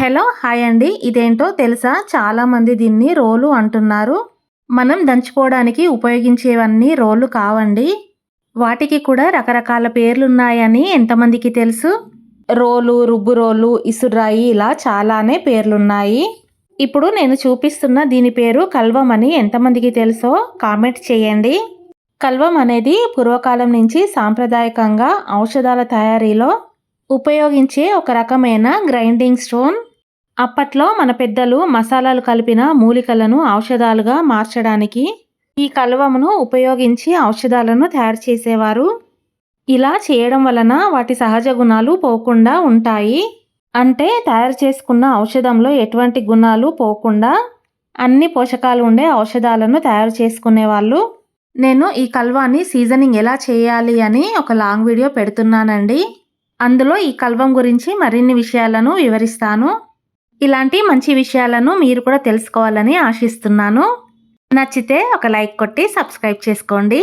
Hello hi అండి. ఇదేంటో తెలుసా? చాలామంది దీన్ని రోలు అంటున్నారు. మనం దంచుకోవడానికి ఉపయోగించేవన్నీ రోలు కావండి. వాటికి కూడా రకరకాల పేర్లున్నాయని ఎంతమందికి తెలుసు? రోలు రుబ్బు రోలు ఇసురాయి ఇలా చాలానే పేర్లున్నాయి. ఇప్పుడు నేను చూపిస్తున్న దీని పేరు కల్వం అని ఎంతమందికి తెలుసో కామెంట్ చేయండి. కల్వం అనేది పూర్వకాలం నుంచి సాంప్రదాయకంగా ఔషధాల తయారీలో ఉపయోగించే ఒక రకమైన గ్రైండింగ్ స్టోన్. అప్పట్లో మన పెద్దలు మసాలాలు కలిపిన మూలికలను ఔషధాలుగా మార్చడానికి ఈ కలువమును ఉపయోగించి ఔషధాలను తయారు చేసేవారు. ఇలా చేయడం వలన వాటి సహజ గుణాలు పోకుండా ఉంటాయి. అంటే తయారు చేసుకున్న ఔషధంలో ఎటువంటి గుణాలు పోకుండా అన్ని పోషకాలు ఉండే ఔషధాలను తయారు చేసుకునేవాళ్ళు నేను ఈ కల్వాని సీజనింగ్ ఎలా చేయాలి అని ఒక లాంగ్ వీడియో పెడుతున్నానండి. అందులో ఈ కల్వం గురించి మరిన్ని విషయాలను వివరిస్తాను. ఇలాంటి మంచి విషయాలను మీరు కూడా తెలుసుకోవాలని ఆశిస్తున్నాను. నచ్చితే ఒక లైక్ కొట్టి సబ్స్క్రైబ్ చేసుకోండి.